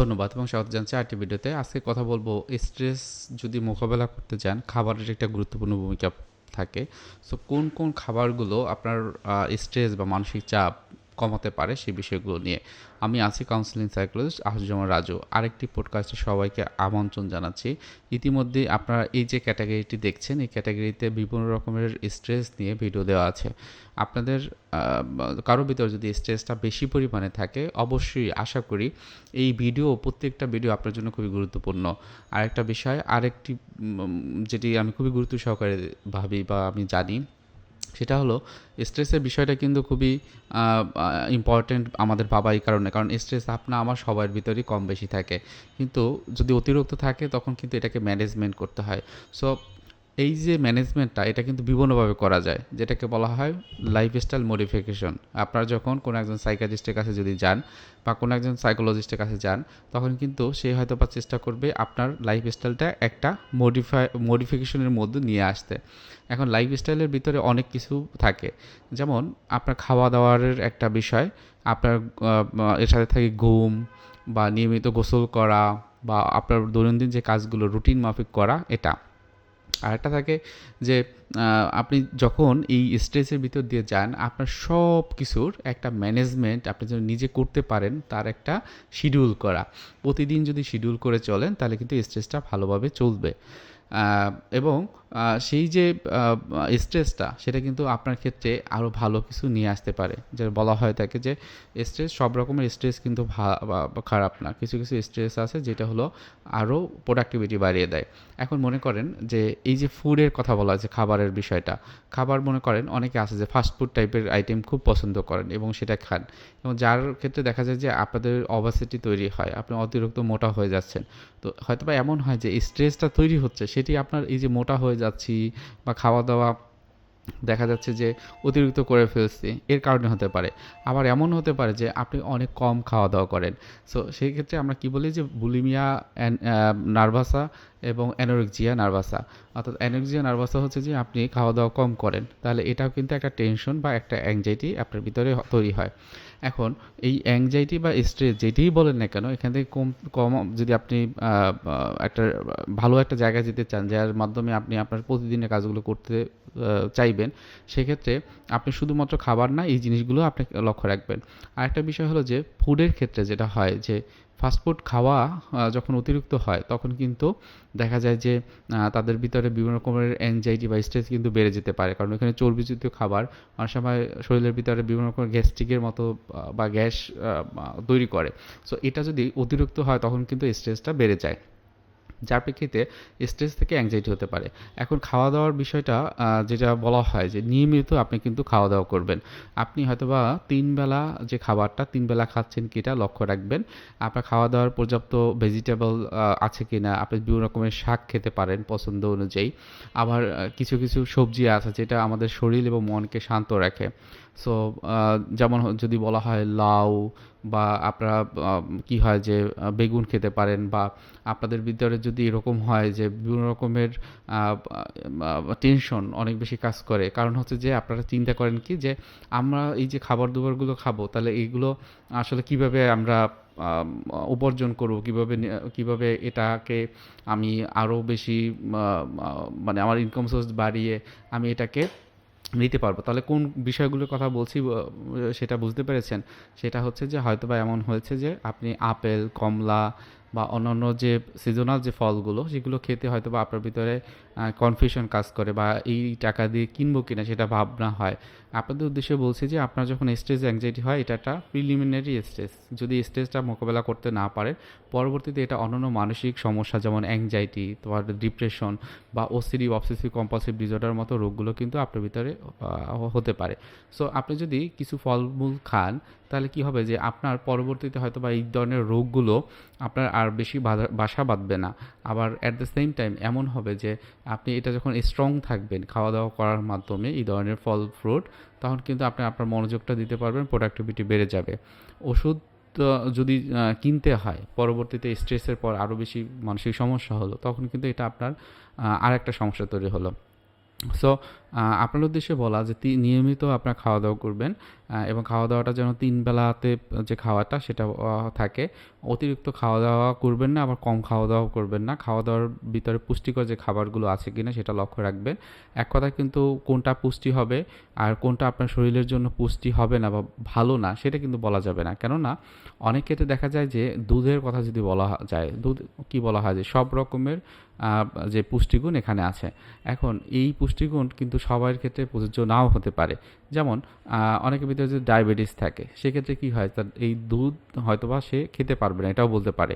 ধন্যবাদ এবং স্বাগত জানছি আরটি ভিডিওতে। আজকে কথা বলব স্ট্রেস যদি মোকাবেলা করতে চান, খাবারের একটা গুরুত্বপূর্ণ ভূমিকা থাকে। সো কোন কোন খাবারগুলো আপনার স্ট্রেস বা মানসিক চাপ কমাতে পারে সেই বিষয়গুলো নিয়ে। আমি আছি কাউন্সিলিং সাইকোলজিস্ট আহজুজামান রাজু। আরেকটি পডকাস্টে সবাইকে আমন্ত্রণ জানাচ্ছি। ইতিমধ্যে আপনারা এই যে ক্যাটাগরিটি দেখছেন, এই ক্যাটাগরিতে বিভিন্ন রকমের স্ট্রেস নিয়ে ভিডিও দেওয়া আছে। আপনাদের কারও ভিতর যদি স্ট্রেসটা বেশি পরিমাণে থাকে, অবশ্যই আশা করি এই ভিডিও প্রত্যেকটা ভিডিও আপনার জন্য খুবই গুরুত্বপূর্ণ। আরেকটা বিষয়, আরেকটি যেটি আমি খুবই গুরুত্ব সহকারে ভাবি বা আমি জানি সেটা হলো স্ট্রেসের বিষয়টা কিন্তু খুবই ইম্পর্ট্যান্ট আমাদের বাবাই কারণে। কারণ স্ট্রেস আপনা আমার সবার ভিতরেই কম বেশি থাকে। কিন্তু যদি অতিরিক্ত থাকে, তখন কিন্তু এটাকে ম্যানেজমেন্ট করতে হয়। সো এই যে ম্যানেজমেন্টটা এটা কিন্তু বিভিন্নভাবে করা যায়, যেটাকে বলা হয় লাইফস্টাইল মডিফিকেশন আপনারা যখন কোনো একজন সাইকাজিস্টের কাছে যদি যান বা কোনো একজন সাইকোলজিস্টের কাছে যান, তখন কিন্তু সে হয়তো বা চেষ্টা করবে আপনার লাইফস্টাইলটা একটা মডিফাই মডিফিকেশনের মধ্যে নিয়ে আসতে। এখন লাইফস্টাইলের ভিতরে অনেক কিছু থাকে। যেমন আপনার খাওয়া দাওয়ার একটা বিষয়, আপনার এর সাথে থাকে ঘুম বা নিয়মিত গোসল করা বা আপনার দৈনন্দিন যে কাজগুলো রুটিন মাফিক করা, এটা। আরেকটা থাকে যে আপনি যখন এই স্ট্রেসের ভিতর দিয়ে যান, আপনার সব কিছুর একটা ম্যানেজমেন্ট আপনি যেন নিজে করতে পারেন, তার একটা শিডিউল করা। প্রতিদিন যদি শিডিউল করে চলেন, তাহলে কিন্তু স্ট্রেসটা ভালোভাবে চলবে। এবং সেই যে স্ট্রেসটা সেটা কিন্তু আপনার ক্ষেত্রে আরও ভালো কিছু নিয়ে আসতে পারে। যে বলা হয় থাকে যে স্ট্রেস সব রকমের স্ট্রেস কিন্তু খারাপ না। কিছু কিছু স্ট্রেস আছে যেটা হলো আরও প্রোডাক্টিভিটি বাড়িয়ে দেয়। এখন মনে করেন যে, এই যে ফুডের কথা বলা হয়েছে, খাবারের বিষয়টা। খাবার মনে করেন অনেকে আছে যে ফাস্টফুড টাইপের আইটেম খুব পছন্দ করেন এবং সেটা খান। এবং যার ক্ষেত্রে দেখা যায় যে, আপনাদের অবাসিটি তৈরি হয়, আপনি অতিরিক্ত মোটা হয়ে যাচ্ছেন। তো হয়তো বা এমন হয় যে স্ট্রেসটা তৈরি হচ্ছে, সেটি আপনার এই যে মোটা হয়ে যাচ্ছি বা খাওয়া দাওয়া দেখা যাচ্ছে যে অতিরিক্ত করে ফেলছি, এর কারণে হতে পারে। আবার এমন হতে পারে যে আপনি অনেক কম খাওয়া দাওয়া করেন। সো সেই ক্ষেত্রে আমরা কি বলি যে বুলিমিয়া নার্ভাসা এবং অ্যানোরেক্সিয়া নার্ভাসা। অর্থাৎ অ্যানোরেক্সিয়া নার্ভাসা হচ্ছে যে আপনি খাওয়া দাওয়া কম করেন। তাহলে এটাও কিন্তু একটা টেনশন বা একটা অ্যাংজাইটি আপনার ভিতরে তৈরি হয়। এখন এই অ্যাংজাইটি বা স্ট্রেস যেটিই বলেন না কেন, এখান থেকে কম কম যদি আপনি একটা, ভালো একটা জায়গায় যেতে চান, যার মাধ্যমে আপনি আপনার প্রতিদিনের কাজগুলো করতে চাইবেন, সেক্ষেত্রে আপনি শুধুমাত্র খাবার না, এই জিনিসগুলো আপনি লক্ষ্য রাখবেন। আর একটা বিষয় হলো যে ফুডের ক্ষেত্রে যেটা হয় যে ফাস্টফুড খাওয়া যখন অতিরিক্ত হয়, তখন কিন্তু দেখা যায় যে তাদের ভিতরে বিভিন্ন রকমের অ্যাংজাইটি বা স্ট্রেস কিন্তু বেড়ে যেতে পারে। কারণ এখানে চর্বিযুক্ত খাবার অনেক সময় শরীরের ভিতরে বিভিন্ন রকমের গ্যাস্ট্রিকের মতো বা গ্যাস তৈরি করে। সো এটা যদি অতিরিক্ত হয়, তখন কিন্তু স্ট্রেসটা বেড়ে যায়। যার প্রেক্ষিতে স্ট্রেস থেকে অ্যাংজাইটি হতে পারে। এখন খাওয়া দাওয়ার বিষয়টা যেটা বলা হয় যে নিয়মিত আপনি কিন্তু খাওয়া দাওয়া করবেন। আপনি হয়তোবা তিন বেলা যে খাবারটা, তিন বেলা খাচ্ছেন কিটা লক্ষ্য রাখবেন। আপনার খাওয়া দাওয়ার পর্যাপ্ত ভেজিটেবল আছে কি না আপনি বিভিন্ন রকমের শাক খেতে পারেন পছন্দ অনুযায়ী। আবার কিছু কিছু সবজি আছে যেটা আমাদের শরীর এবং মনকে শান্ত রাখে। সো যেমন যদি বলা হয় লাউ বা আপনারা কি হয় যে বেগুন খেতে পারেন বা আপনাদের ভিতরে যদি এরকম হয় যে, বিভিন্ন রকমের টেনশন অনেক বেশি কাজ করে। কারণ হচ্ছে যে, আপনারা চিন্তা করেন কি যে, আমরা এই যে খাবার দাবারগুলো খাব, তাহলে এইগুলো আসলে কীভাবে আমরা উপার্জন করব? কীভাবে কীভাবে এটাকে আমি আরও বেশি মানে আমার ইনকাম সোর্স বাড়িয়ে আমি এটাকে নিতে পারব। তাহলে কোন বিষয়গুলোর কথা বলছি সেটা বুঝতে পেরেছেন। সেটা হচ্ছে যে হয়তো বা এমন হয়েছে যে আপনি আপেল, কমলা বা অন্যান্য যে সিজনাল যে ফলগুলো, সেগুলো খেতে হয়তো বা আপনার ভিতরে কনফিউশন কাজ করে বা এই টাকা দিয়ে কিনবো কিনা সেটা ভাবনা হয়। আপনাদের উদ্দেশ্যে বলছি যে, আপনার যখন স্ট্রেস অ্যাংজাইটি হয়, এটা একটা প্রিলিমিনারি স্ট্রেস যদি স্ট্রেসটা মোকাবেলা করতে না পারে পরবর্তীতে এটা অন্যান্য মানসিক সমস্যা যেমন অ্যাংজাইটি তোমার ডিপ্রেশন বা ওসিডি অবসেসিভ কম্পালসিভ ডিজর্ডার মতো রোগগুলো কিন্তু আপনার ভিতরে হতে পারে। সো আপনি যদি কিছু ফলমূল খান, তাহলে কি হবে যে, আপনার পরবর্তীতে হয়তো বা এই ধরনের রোগগুলো আপনার আর বেশি বাসা বাঁধবে না। আবার অ্যাট দ্য সেম টাইম এমন হবে যে, আপনি এটা যখন স্ট্রং থাকবেন খাওয়া দাওয়া করার মাধ্যমে, এই ধরনের ফল ফ্রুট তখন কিন্তু আপনি আপনার মনোযোগটা দিতে পারবেন প্রোডাক্টিভিটি বেড়ে যাবে। ওষুধ যদি কিনতে হয়, পরবর্তীতে স্ট্রেসের পর আরও বেশি মানসিক সমস্যা হলো, তখন কিন্তু এটা আপনার আর একটা সমস্যা তৈরি হলো। সো আপনার উদ্দেশ্যে বলা যে নিয়মিত আপনার খাওয়া দাওয়া করবেন এবং খাওয়া দাওয়াটা যেন তিন বেলাতে যে খাওয়াটা সেটা থাকে। অতিরিক্ত খাওয়া দাওয়া করবেন না, আবার কম খাওয়া দাওয়া করবেন না। খাওয়া দাওয়ার ভিতরে পুষ্টিকর যে খাবারগুলো আছে কিনা সেটা লক্ষ্য রাখবেন। এক কথা কিন্তু কোনটা পুষ্টি হবে আর কোনটা আপনার শরীরের জন্য পুষ্টি হবে না বা ভালো না, সেটা কিন্তু বলা যাবে না। কেননা, অনেক ক্ষেত্রে দেখা যায় যে দুধের কথা যদি বলা যায়, দুধ কি বলা হয় যে সব রকমের যে পুষ্টিগুণ এখানে আছে। এখন এই পুষ্টিগুণ কিন্তু সবার ক্ষেত্রে প্রযোজ্য নাও হতে পারে। যেমন অনেকে অনেকের ভিতরে যদি ডায়াবেটিস থাকে। সেক্ষেত্রে কী হয়? তার এই দুধ হয়তোবা সে খেতে পারবে না, এটাও বলতে পারে।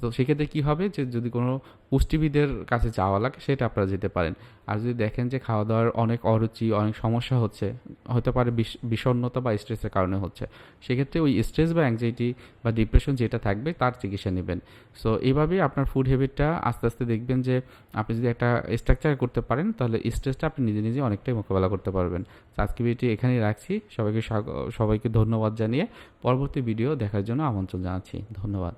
তো সেক্ষেত্রে কী হবে যে যদি কোনো পুষ্টিবিদের কাছে যাওয়া লাগে, সেটা আপনারা যেতে পারেন। আর যদি দেখেন যে খাওয়া দাওয়ার অনেক অরুচি, অনেক সমস্যা হচ্ছে, হতে পারে বিষ- বিষণ্ণতা বা স্ট্রেসের কারণে হচ্ছে, সেক্ষেত্রে ওই স্ট্রেস বা অ্যাংজাইটি বা ডিপ্রেশন যেটা থাকবে, তার চিকিৎসা নেবেন। সো এইভাবেই আপনার ফুড হ্যাবিটটা আস্তে আস্তে দেখবেন যে আপনি যদি একটা স্ট্রাকচার করতে পারেন, তাহলে স্ট্রেসটা আপনি নিজে নিজে অনেকটাই মোকাবেলা করতে পারবেন। আজকে ভিডিওটি এখানেই রাখছি। সবাইকে সবাইকে ধন্যবাদ জানিয়ে পরবর্তী ভিডিও দেখার জন্য আমন্ত্রণ জানাচ্ছি। ধন্যবাদ।